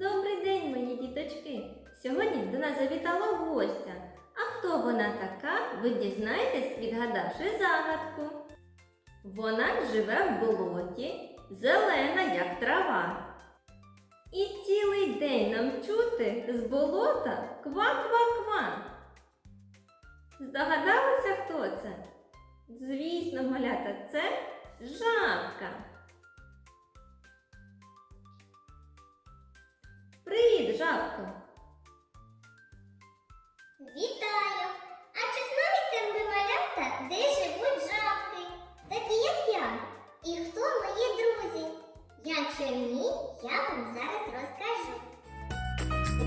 Добрий день, мої діточки! Сьогодні до нас завітала гостя. А хто вона така, ви дізнаєтесь, відгадавши загадку. Вона живе в болоті, зелена, як трава. І цілий день нам чути з болота ква-ква-ква. Здогадалися, хто це? Звісно, малята, це жабка. Жабко! Вітаю! А чи знаєте ви малята, де живуть жабки? Такі як я. І хто мої друзі? Якщо ні, я вам зараз розкажу.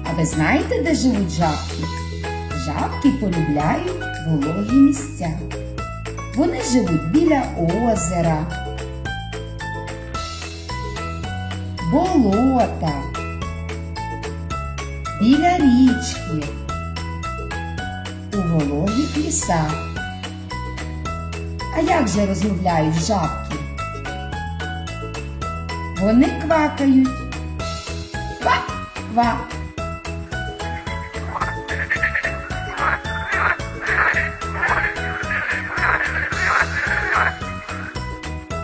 А ви знаєте, де живуть жабки? Жабки полюбляють вологі місця. Вони живуть біля озера, болота, біля річки, у вологих лісах. А як же розмовляють жабки? Вони квакають. Ква-ква.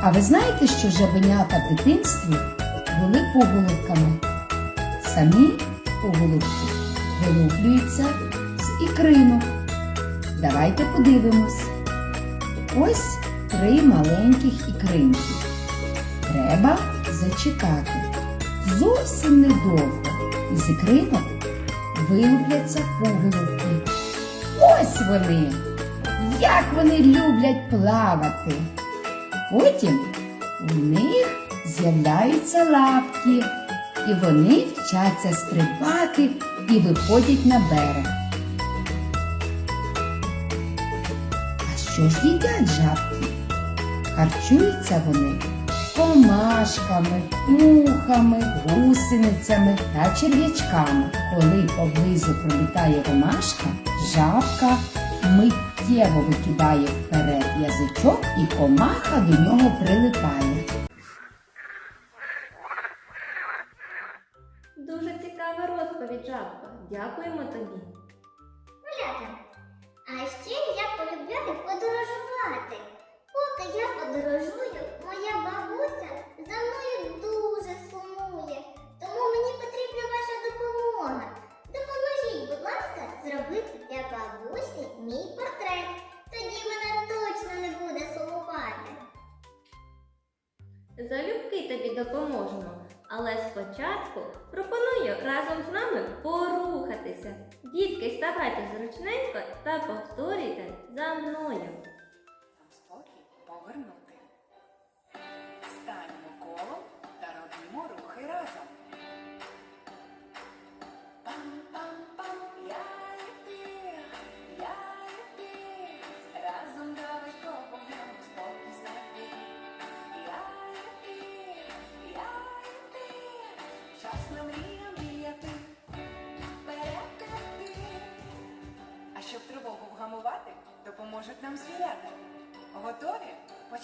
А ви знаєте, що жабенята в дитинстві були поголовками? Самі поголовки вилуплюються з ікринок. Давайте подивимось. Ось три маленьких ікринки. Треба зачекати. Зовсім недовго. Із ікринок вилупляться поголовки. Ось вони! Як вони люблять плавати! Потім у них з'являються лапки, і вони вчаться стрибати і виходять на берег. А що ж їдять жабки? Харчуються вони комашками, мухами, гусеницями та черв'ячками. Коли поблизу пролітає ромашка, жабка миттєво викидає вперед язичок і комаха до нього прилипає. Дякуємо тобі. Малята. А ще я полюбляю подорожувати. Поки я подорожую, моя бабуся за мною дуже сумує. Тому мені потрібна ваша допомога. Допоможіть, будь ласка, зробити для бабусі мій портрет. Тоді вона точно не буде сумувати. Залюбки тобі допоможемо. Але спочатку пропоную разом з нами порухатися. Дітки, ставайте зручненько та повторюйте за мною. Спокій повернути.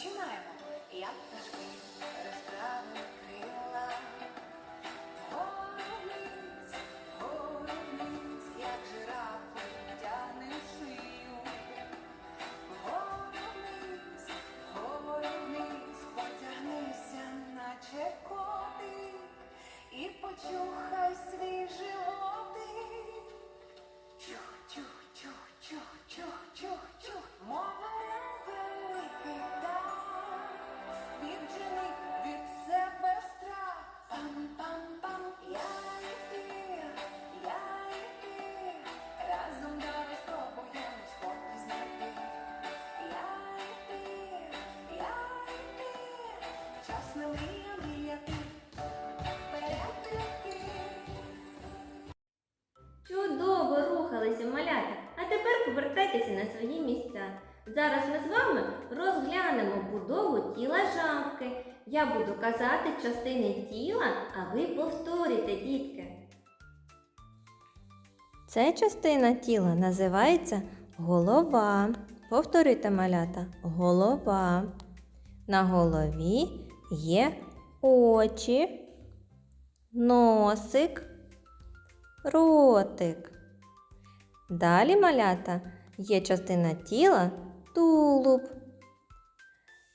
Починаємо. Як свої місця. Зараз ми з вами розглянемо будову тіла жабки. Я буду казати частини тіла, а ви повторюйте, дітки. Ця частина тіла називається голова. Повторюйте малята. Голова. На голові є очі, носик, ротик. Далі малята є частина тіла тулуб.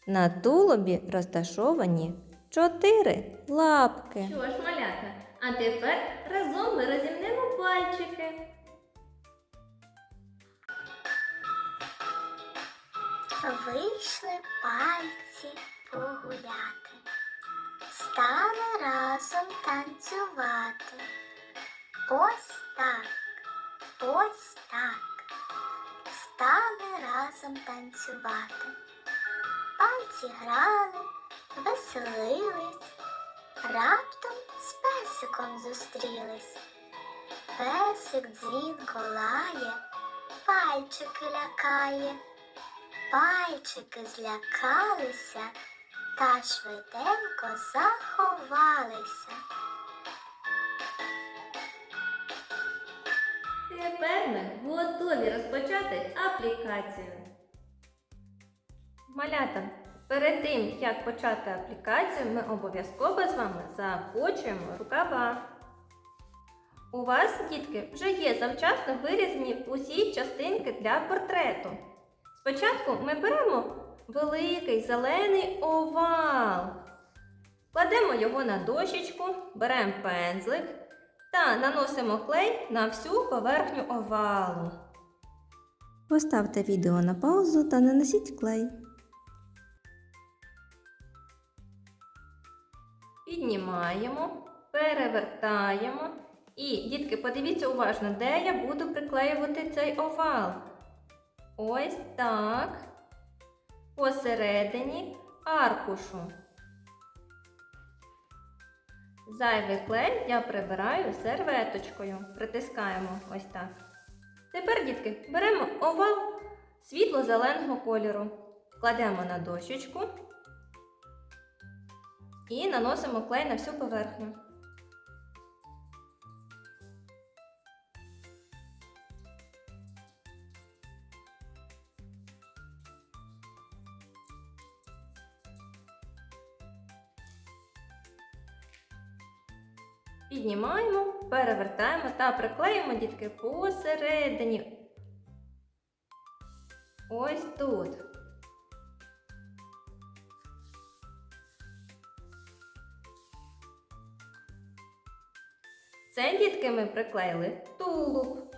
На тулубі розташовані чотири лапки. Що ж, малята, а тепер разом ми розімнемо пальчики. Вийшли пальці погуляти, стали разом танцювати. Ось так, ось так. Стали разом танцювати. Пальці грали, веселились, раптом з песиком зустрілись. Песик дзвінко лає, пальчики лякає. Пальчики злякалися та швиденько заховалися. Тепер ми готові розпочати аплікацію. Малята, перед тим, як почати аплікацію, ми обов'язково з вами закочуємо рукава. У вас, дітки, вже є завчасно вирізані усі частинки для портрету. Спочатку ми беремо великий зелений овал. Кладемо його на дощечку, беремо пензлик та наносимо клей на всю поверхню овалу. Поставте відео на паузу та нанесіть клей. Піднімаємо, перевертаємо. І, дітки, подивіться уважно, де я буду приклеювати цей овал. Ось так. Посередині аркушу. Зайвий клей я прибираю серветочкою. Притискаємо ось так. Тепер, дітки, беремо овал світло-зеленого кольору, кладемо на дощечку і наносимо клей на всю поверхню. Піднімаємо, перевертаємо та приклеїмо дітки посередині. Ось тут. Це дітки ми приклеїли тулуб.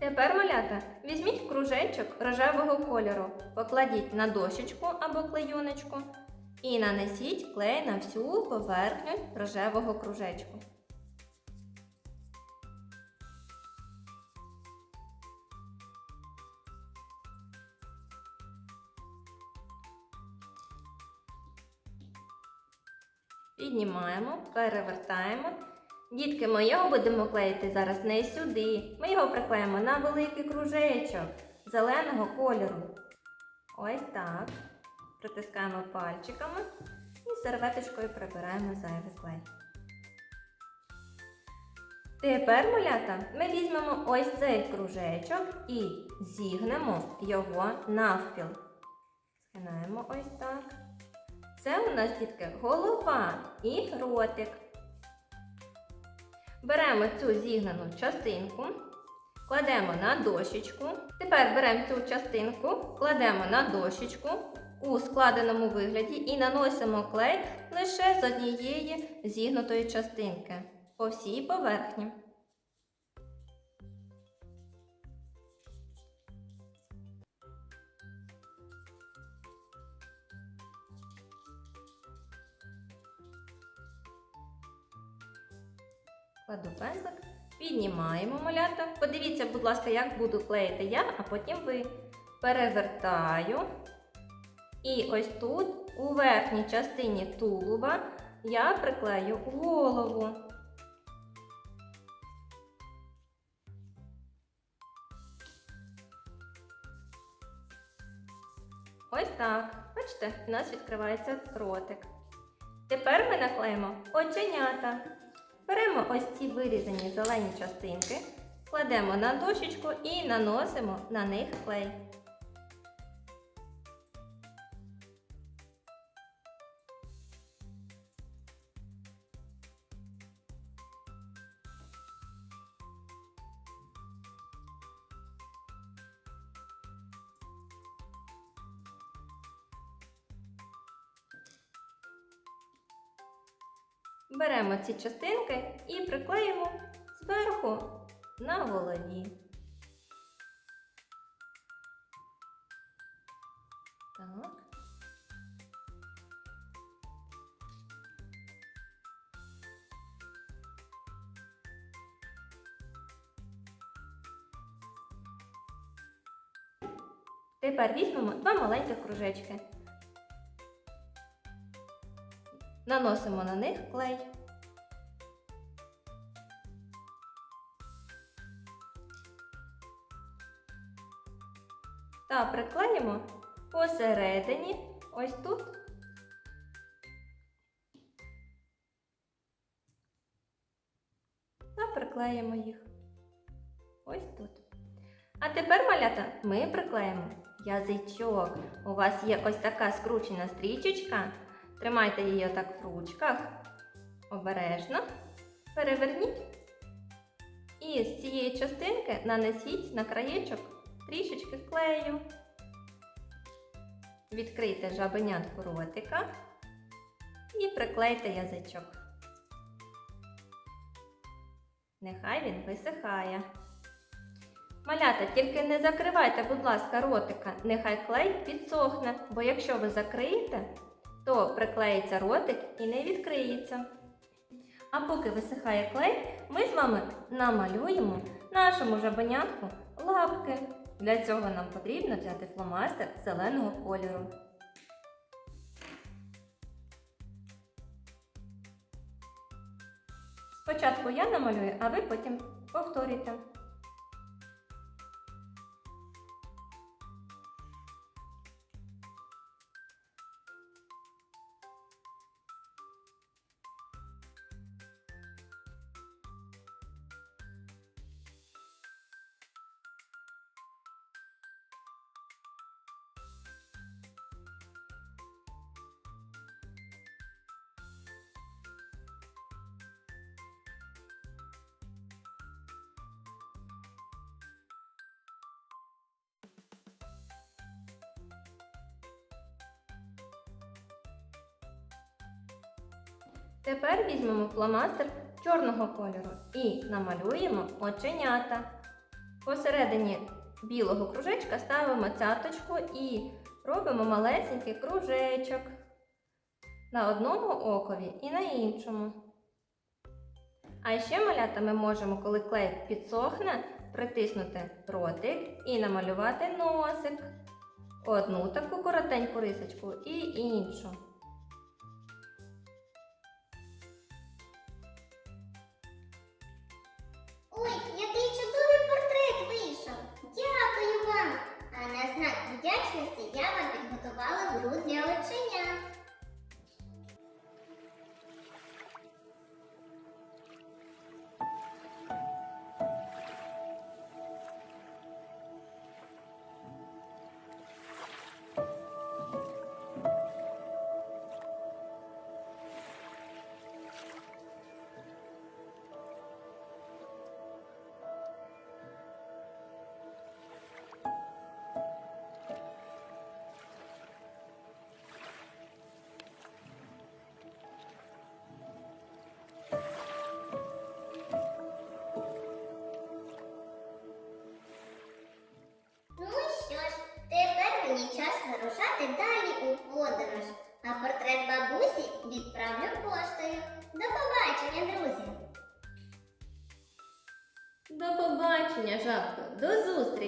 Тепер, малята, візьміть кружечок рожевого кольору, покладіть на дощечку або клейоночку і нанесіть клей на всю поверхню рожевого кружечку. Піднімаємо, перевертаємо. Дітки, ми його будемо клеїти зараз не сюди. Ми його приклеїмо на великий кружечок зеленого кольору. Ось так. Притискаємо пальчиками і серветочкою прибираємо зайвий клей. Тепер, малята, ми візьмемо ось цей кружечок і зігнемо його навпіл. Схинаємо ось так. Це у нас дітки голова і ротик. Беремо цю зігнану частинку, кладемо на дощечку. Тепер беремо цю частинку, кладемо на дощечку у складеному вигляді і наносимо клей лише з однієї зігнутої частинки по всій поверхні. Кладу пензлик, піднімаємо малята. Подивіться, будь ласка, як буду клеїти я, а потім ви. Перевертаю. І ось тут, у верхній частині тулуба, я приклею голову. Ось так. Бачите, у нас відкривається ротик. Тепер ми наклеїмо оченята. Беремо ось ці вирізані зелені частинки, кладемо на дощечку і наносимо на них клей. Беремо ці частинки і приклеїмо зверху на голові. Так. Тепер візьмемо два маленьких кружечки. Наносимо на них клей. Та приклеїмо посередині, ось тут. Та приклеїмо їх. Ось тут. А тепер, малята, ми приклеїмо язичок. У вас є ось така скручена стрічечка. Тримайте її отак в ручках. Обережно. Переверніть. І з цієї частинки нанесіть на краєчок трішечки клею. Відкрийте жабенятку ротика і приклейте язичок. Нехай він висихає. Малята, тільки не закривайте, будь ласка, ротика, нехай клей підсохне, бо якщо ви закриєте, то приклеїться ротик і не відкриється. А поки висихає клей, ми з вами намалюємо нашому жабенятку лапки. Для цього нам потрібно взяти фломастер зеленого кольору. Спочатку я намалюю, а ви потім повторюйте. Тепер візьмемо фломастер чорного кольору і намалюємо оченята. Посередині білого кружечка ставимо цяточку і робимо малесенький кружечок на одному окові і на іншому. А ще малята ми можемо, коли клей підсохне, притиснути ротик і намалювати носик. Одну таку коротеньку рисочку і іншу. Ой, який чудовий портрет вийшов! Дякую вам! А на знак вдячності я вам підготувала гру для оченят.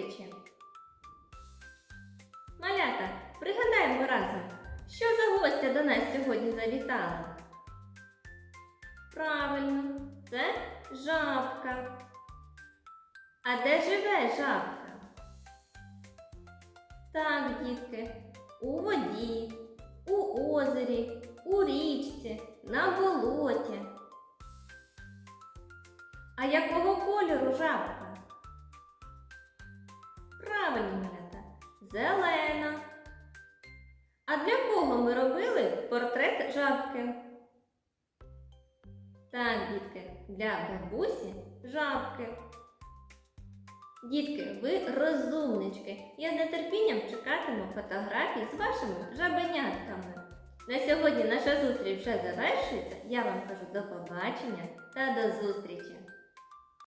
Зустрічі! Малята, пригадаємо разом, що за гостя до нас сьогодні завітала? Правильно, це жабка. А де живе жабка? Так, дітки, у воді, у озері, у річці, на болоті. А якого кольору жабка? Жабки? Так, дітки, для бабусі жабки. Дітки, ви розумнички. Я з нетерпінням чекатиму фотографії з вашими жабенятками. На сьогодні наша зустріч вже завершується. Я вам кажу до побачення та до зустрічі!